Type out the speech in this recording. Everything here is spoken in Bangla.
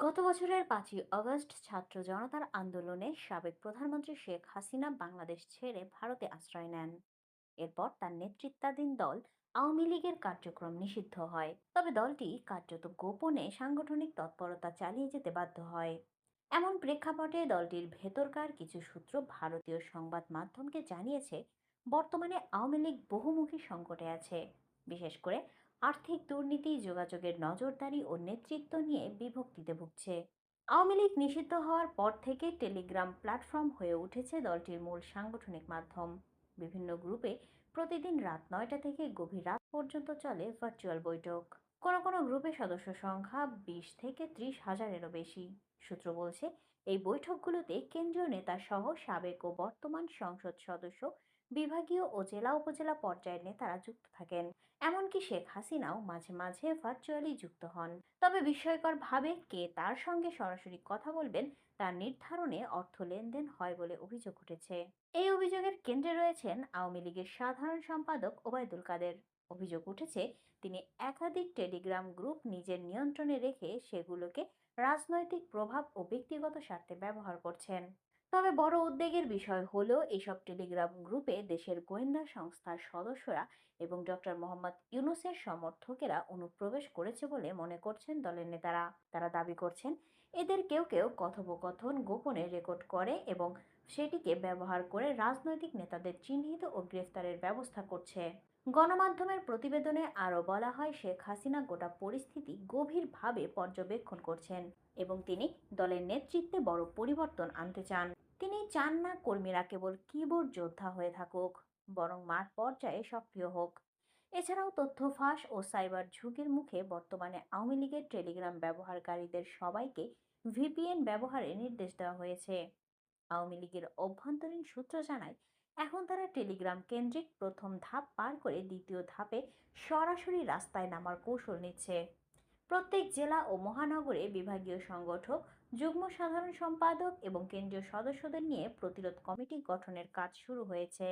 গত বছরের পাঁচই আগস্ট ছাত্র জনতার আন্দোলনে সাবেক প্রধানমন্ত্রী শেখ হাসিনা বাংলাদেশ ছেড়ে ভারতে আশ্রয় নেন। এরপর তার নেতৃত্বাধীন দল আওয়ামী লীগের কার্যক্রম নিষিদ্ধ হয়। তবে দলটি কার্যত গোপনে সাংগঠনিক তৎপরতা চালিয়ে যেতে বাধ্য হয়। এমন প্রেক্ষাপটে দলটির ভেতরকার কিছু সূত্র ভারতীয় সংবাদ মাধ্যমকে জানিয়েছে, বর্তমানে আওয়ামী লীগ বহুমুখী সংকটে আছে। বিশেষ করে আর্থিক দুর্নীতি, যোগাযোগের নজরদারি ও নেতৃত্ব নিয়ে বিভক্তিতে ভুগছে। আওয়ামী লীগ নিষিদ্ধ হওয়ার পর থেকে টেলিগ্রাম প্ল্যাটফর্ম হয়ে উঠেছে দলটির মূল সাংগঠনিক মাধ্যম। বিভিন্ন গ্রুপে প্রতিদিন রাত নয়টা থেকে গভীর রাত পর্যন্ত চলে ভার্চুয়াল বৈঠক। কোনো কোনো গ্রুপে সদস্য সংখ্যা বিশ থেকে ত্রিশ হাজারেরও বেশি। সূত্র বলছে, এই বৈঠকগুলোতে কেন্দ্রীয় নেতা সহ সাবেক ও বর্তমান সংসদ সদস্য বিভাগীয় ও জেলা উপজেলা পর্যায়ের নেতারা যুক্ত থাকেন। এমনকি শেখ হাসিনাও মাঝে মাঝে ভার্চুয়ালি যুক্ত হন। তবে বিস্ময়করভাবে কে তার সঙ্গে সরাসরি কথা বলবেন, তার নির্ধারণে অর্থ লেনদেন হয় বলে অভিযোগ উঠেছে। এই অভিযোগের কেন্দ্রে রয়েছেন আওয়ামী লীগের সাধারণ সম্পাদক ওবায়দুল কাদের। অভিযোগ উঠেছে, তিনি একাধিক টেলিগ্রাম গ্রুপ নিজের নিয়ন্ত্রণে রেখে সেগুলোকে রাজনৈতিক প্রভাব ও ব্যক্তিগত স্বার্থে ব্যবহার করছেন। তবে বড় উদ্বেগের বিষয় হলো এসব টেলিগ্রাম গ্রুপে দেশের গোয়েন্দা সংস্থার সদস্যরা এবং ডক্টর মোহাম্মদ ইউনুসের সমর্থকেরা অনুপ্রবেশ করেছে বলে মনে করছেন দলের নেতারা। তারা দাবি করছেন, এদের কেউ কেউ কথোপকথন গোপনে রেকর্ড করে এবং সেটিকে ব্যবহার করে রাজনৈতিক নেতাদের চিহ্নিত ও গ্রেফতারের ব্যবস্থা করছে। গণমাধ্যমের প্রতিবেদনে আরও বলা হয়, শেখ হাসিনা গোটা পরিস্থিতি গভীরভাবে পর্যবেক্ষণ করছেন এবং তিনি দলের নেতৃত্বে বড় পরিবর্তন আনতে চান। তিনি চান না কর্মীরা কেবল কিবোর্ড যোদ্ধা হয়ে থাকুক, বরং মাঠ পর্যায়ে সক্রিয় হোক। এছাড়াও তথ্য ফাঁস ও সাইবার ঝুঁকির মুখে বর্তমানে আওয়ামী লীগের টেলিগ্রাম ব্যবহারকারীদের সবাইকে ভিপিএন ব্যবহারের নির্দেশ দেওয়া হয়েছে। আওয়ামী লীগের অভ্যন্তরীণ সূত্র জানায়, এখন তারা টেলিগ্রাম কেন্দ্রিক প্রথম ধাপ পার করে দ্বিতীয় ধাপে সরাসরি রাস্তায় নামার কৌশল নিচ্ছে। প্রত্যেক জেলা ও মহানগরে বিভাগীয় সংগঠক, যুগ্ম সাধারণ সম্পাদক এবং কেন্দ্রীয় সদস্যদের নিয়ে প্রতিরোধ কমিটি গঠনের কাজ শুরু হয়েছে।